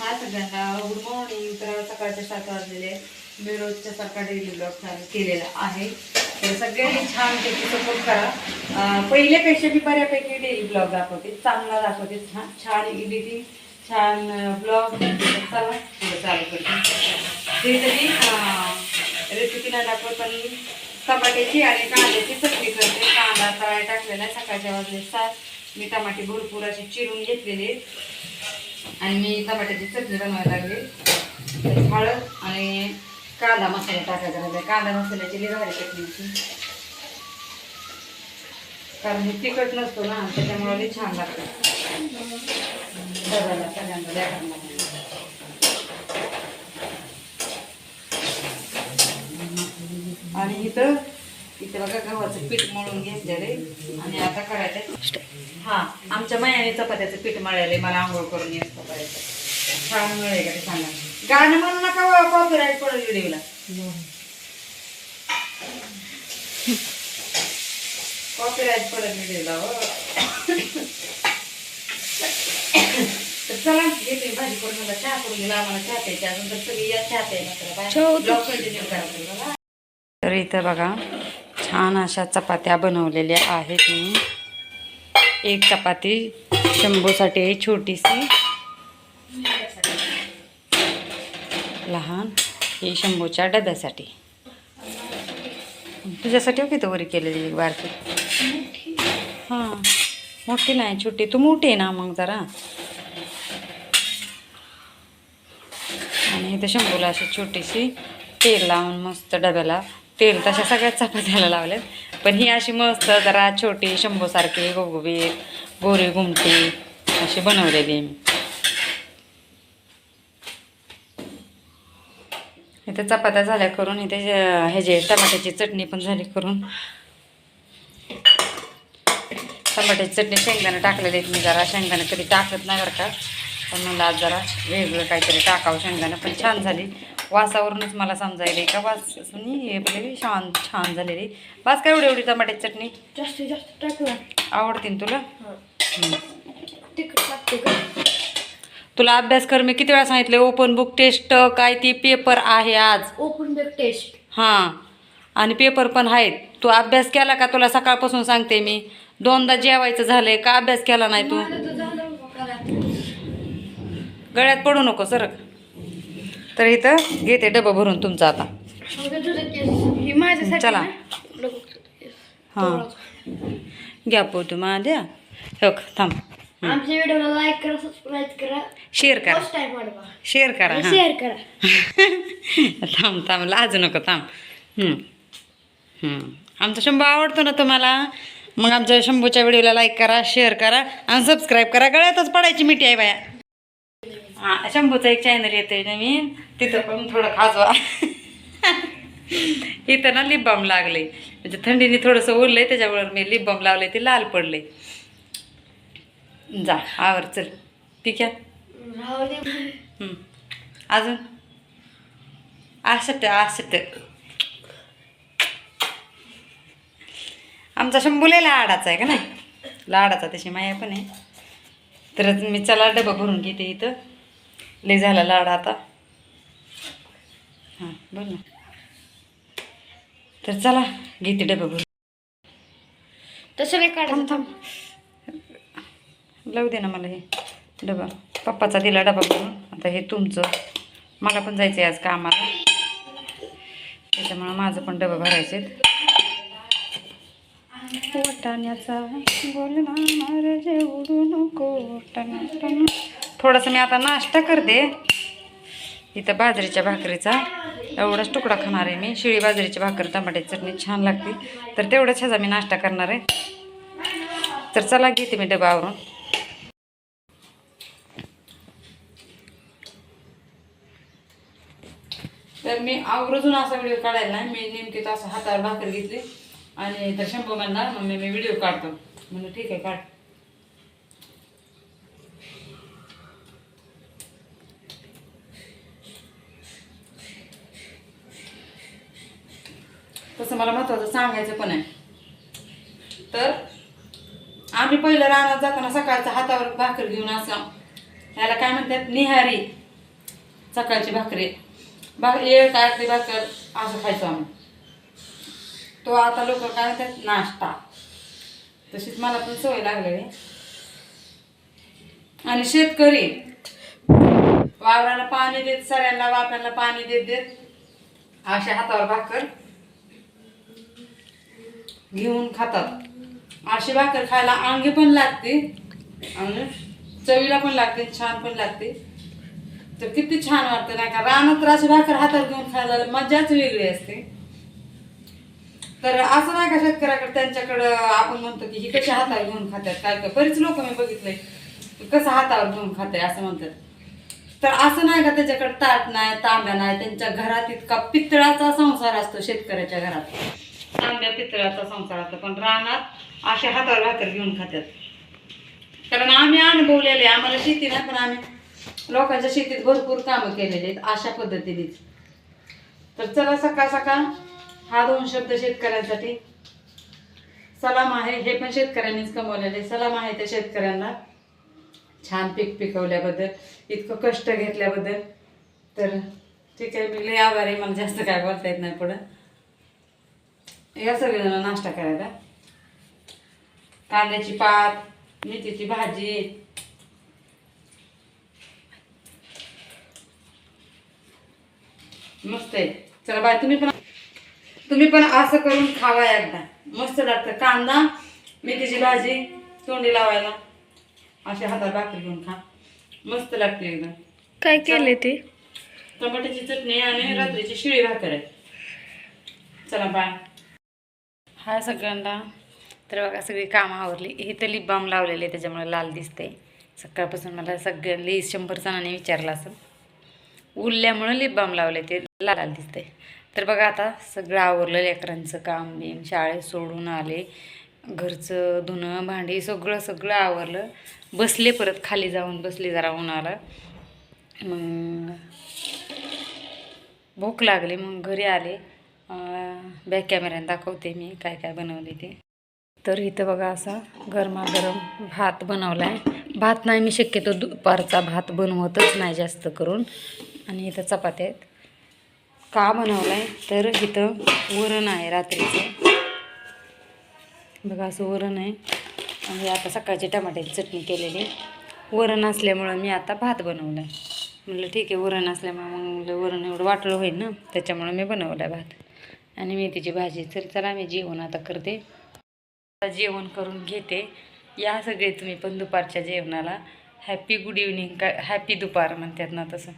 हा सगळ्यांना good morning तर सकाळच्या सात वाजलेले. मी रोजच्या सारखा डेली ब्लॉग केलेला आहे. तर सगळ्यांनी छान त्याची सपोर्ट करा. पहिल्या पहिल्यापेक्षा मी बऱ्यापैकी डेली ब्लॉग दाखवते. चांगला दाखवते. छान छान एडिटिंग छान ब्लॉग चला पुढे चालू करते. ते तरी रेसिपी नाही दाखवत पण टमाट्याची आणि कांद्याची चटणी करते. कांदा तळाय टाकलेला सकाळच्या वाजले सात मी टमाटे भरपूर असे चिरून घेतलेले. आणि मी टमाट्याची चटणी बनवायला लागली. हळद आणि कांदा मसाला टाकायचा लागला कांदा मसाल्याची लई भारी कारण हे तिखट नसतो ना त्याच्यामुळे लई छान लागतं. डब्याला सगळ्यांना द्या आणि इथं इथं बघा गव्हाचं पीठ मळून घेतलेले आणि आता करायचं हा आमच्या मायाने चपात्याचं पीठ मळायले मला आंघोळ करून येत छान मिळेल का ते सांगा. गाणं म्हणू नका कॉपीराईट पडेल व्हिडिओला. कॉपीराईट पडेल व्हिडिओला हो. तर चला घेते भाजी करून मला चहा करून दिला आम्हाला चहा प्यायची अजून तर सगळी या चहा प्यायला ब्लॉग कंटिन्यू करायचं तर इथं बघा छान अशा चपात्या बनवलेल्या आहेत मी. एक चपाती शंभूसाठी आहे छोटीशी. लहान ही शंभूच्या डब्यासाठी. तुझ्यासाठी हो किती वरी केलेली एक बारकी? हां मोठी नाही छोटी. तू मोठी आहे ना मग जरा. आणि इथं शंभूला अशी छोटीशी तेल लावून मस्त डब्याला तेल तशा सगळ्याच चपात्याला लावल्यात पण ही अशी मस्त जरा छोटी शंभूसारखी गोगोबीत गोरी गुमटी अशी बनवलेली मी. इथे चपात्या झाल्या करून इथे ह्याचे टमाट्याची चटणी पण झाली करून. टमाट्याची चटणी शेंगदाणा टाकलेली आहेत मी जरा शेंगदाणा कधी टाकत नाही बरं का. पण मला आज जरा वेगळं काहीतरी टाकावं शेंगदाणा पण छान झाली. वासावरूनच मला समजायला का? वास सुनी हे आपली छान छान झालेली वास काय एवढी एवढी टमाट्याची चटणी? जास्तीत जास्त आवडते तुला? तुला अभ्यास कर मी किती वेळा सांगितले ओपन बुक टेस्ट काय ती पेपर आहे आज. ओपन बेक टेस्ट हां. आणि पेपर पण आहेत. तू अभ्यास केला का? तुला सकाळपासून सांगते मी. दोनदा जेवायचं झालंय का अभ्यास केला नाही तू. गळ्यात पडू नको सरक. तर इथं घेते डबं भरून तुमचं आता. ही चला. हां. घ्या पोतू माझ्या. हो थांब. आमच्या व्हिडिओला लाईक करा सबस्क्राईब करा. शेअर करा. शेअर करा शेअर करा. थांब थांब. लाजू नको थांब. आमचा शंभू आवडतो ना तुम्हाला? मग आमच्या शंभूच्या व्हिडिओला लाईक करा शेअर करा आणि सबस्क्राईब करा. गळ्यातच पडायची मिठी आहे बाया. हा शंभूचं एक चॅनल येते नवीन. तिथं पण थोडं खाजवा. इथं ना लिप बाम लागले म्हणजे थंडीने थोडंसं ओरलंय त्याच्यामुळे मी लिप बाम लावले ते लाल पडले जा आवर चल. ठीक आहे. अजून? असत असत आमचा शंभूला लाडाचा आहे का नाही? लाडाचा तशी माया पण आहे. तर मी चला डबा भरून घेते इथं. लय झाला लाड आता. हां बोल ना. तर चला घेते डबा भरून. तसं नाही काढायचं. थांब लावू दे ना मला हे डबा. पप्पाचा दिला डबा करून आता हे तुमचं. मला पण जायचं आहे आज कामाला. त्याच्यामुळं माझं पण डबा भरायचे वाटाण्याचा बोल ना महाराज उडू नको. वाटाण्याचा. थोडंसं मी आता नाश्ता करते. इथं बाजरीच्या भाकरीचा एवढाच तुकडा खाणार आहे मी. शिळी बाजरीची भाकर टमाट्याची चटणी छान लागते. तर तेवढंच ह्याचा मी नाश्ता करणार आहे. तर चला घेते मी डबावरून तर मी आवर्जून असा व्हिडिओ काढायला नाही. मी नेमकी तर असं हातावर भाकर घेतली आणि तर शंभू म्हणणार मग मी व्हिडिओ काढतो. म्हणून ठीक आहे काढ. तसं मला महत्वाचं सांगायचं पण आहे. तर आम्ही पहिलं रानात जाताना सकाळचा हातावर भाकर घेऊन असं ह्याला काय म्हणतात निहारी सकाळची भाकरी. येळ एक अर्धी भाकर असं खायचो आम्ही. तो आता लोक काय म्हणतात नाश्ता. तशीच मला पण सवय लागलेली आणि शेतकरी वावराला पाणी देत सऱ्यांना वाप्यांना पाणी देत देत अशा हातावर भाकर घेऊन खातात. अशी भाकर खायला अंगी पण लागते. आणि चवीला पण लागते छान पण लागते. तर किती छान वाटतं नाही का? रानात अशी भाकर हातात घेऊन खायला मजाच वेगळी असते. तर असं नाही का शेतकऱ्याकडे त्यांच्याकडं आपण म्हणतो की ही कशी हातावर घेऊन खातात काय काय बरीच लोक मी बघितले कसं हातावर घेऊन खाते असं म्हणतात. तर असं नाही का त्याच्याकडे ताट नाही तांब्या नाही त्यांच्या घरात इतका पितळाचा संसार असतो शेतकऱ्याच्या घरात. तांब्या पितळाचा संसार असतो पण रानात अशा हातावर भाकर घेऊन खातात कारण आम्ही अनुभवलेले आम्हाला शेती ना पण आम्ही लोकांच्या शेतीत भरपूर कामं केलेली आहेत अशा पद्धतीनेच. तर चला सकाळ सकाळ हा दोन शब्द शेतकऱ्यांसाठी. सलाम आहे हे पण शेतकऱ्यांनीच कमवलेले. सलाम आहे त्या शेतकऱ्यांना. छान पीक पिकवल्याबद्दल इतकं कष्ट घेतल्याबद्दल. तर ठीक आहे मी लय आभार आहे मला जास्त काय बोलता येत नाही पुढं. या सगळेजण नाश्ता करायला. कांद्याची पात मेथीची भाजी. मस्त आहे. चला बाय तुम्ही पण तुम्ही पण असं करून खावा एकदा. मस्त लागतं. कांदा मेथीची भाजी तोंडी लावायला. अशा हातात भाकरी घेऊन खा. मस्त लागते एकदम. काय केले ते? टमाट्याची चटणी आणि रात्रीची शिळी भाकर आहे. चला बाय. हाय सगळ्यांना. तर बघा सगळी कामं आवरली. इथं लिप बाम लावलेले आहे त्याच्यामुळे लाल दिसते सकाळपासून मला सगळ्यांनी शंभर जणांनी विचारलं असं. उरल्यामुळं लिप बाम लावले ते लाल लाल दिसते तर बघा आता सगळं आवरलं लेकरांचं काम बिम शाळेत सोडून आले. घरचं धुणं भांडी सगळं सगळं आवरलं. बसले परत खाली जाऊन बसले जरा उन्हाला. मग भूक लागली मग घरी आले. बॅक कॅमेऱ्याने दाखवते मी काय काय बनवले ते. तर इथं बघा असा गरमागरम भात बनवला आहे भात नाही मी शक्यतो दुपारचा भात बनवतच नाही जास्त करून. आणि इथं चपात्या आहेत. का बनवला आहे तर इथं वरण आहे रात्रीचं. बघा असं वरण आहे. आणि आता सकाळची टमाट्याची चटणी केलेली. वरण असल्यामुळं मी आता भात बनवला आहे म्हटलं ठीक आहे वरण असल्यामुळं मग वरण एवढं वाटलं होईल ना त्याच्यामुळं मी बनवलं आहे भात. आणि मेथीची भाजी. तर चला मी जेवण आता करते. जेवण करून घेते. या सगळे तुम्ही पण दुपारच्या जेवणाला. हॅपी गुड इव्हनिंग का हॅपी दुपार म्हणतात ना तसं.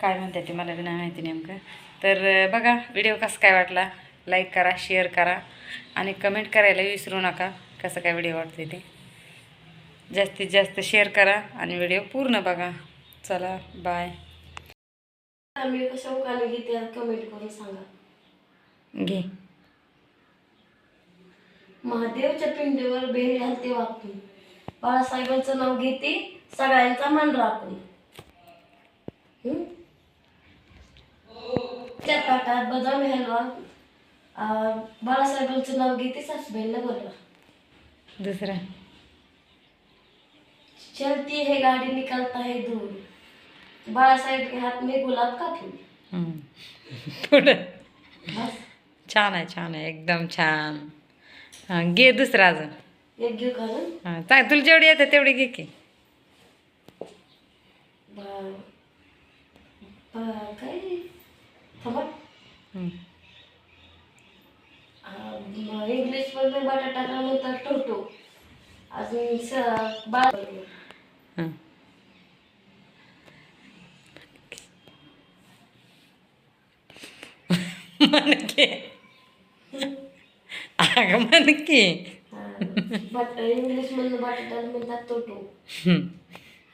काय म्हणतात ते मला नाही माहिती नेमकं. तर बघा व्हिडिओ कसा काय वाटला? लाईक करा शेअर करा. आणि कमेंट करायला विसरू नका. कसं काय व्हिडिओ वाटते ते. जास्तीत जास्त शेअर करा आणि व्हिडिओ पूर्ण बघा. चला बाय आम्ही कशा उकाने घेते कमेंट करून सांगा. घे. महादेवच्या पिंडीवर बेल घालते वाकून बाळासाहेबांचं नाव घेते सगळ्यांचा मान राखून? त्या ताटात बदामी हलवा. बाळासाहेबांचं नाव घेते सासूबाईला बोलवा. दुसरा? चलती है गाडी निकालता है दूर बाळासाहेब के हात में गुलाब का फूल छान आहे छान आहे. एकदम छान. हां घे दुसरा अजून. एक घेऊ हां चांग तुला जेवढी येते तेवढी घे की. इंग्लिशमध्ये बटाटा म्हणतात टोटो अजून हां. की अगं म्हण की. बट इंग्लिश मधनं म्हणतात.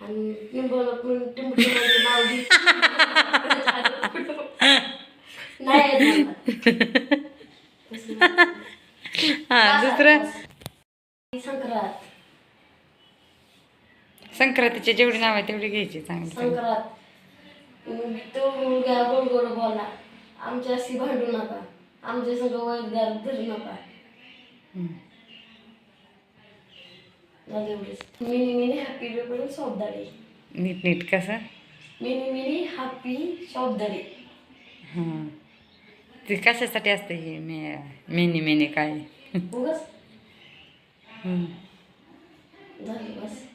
आणि टिंबल नाही. हां दुसरं? संक्रांत. संक्रांतीची जेवढी नाव आहे तेवढी घ्यायची चांगली. संक्रांत. तो मुलगा गोड गोड बोला. आमच्याशी भांडू नका. आमच्या सगळं वैद्यार धरू नका. मिनी मिनी हॅपी बर्थडे शब्दाडे नीट नीट कसं? मिनी मिनी हॅपी शब्दाडे हां ते कशासाठी असते हे मे मेनी मेनी काय. झाली बस.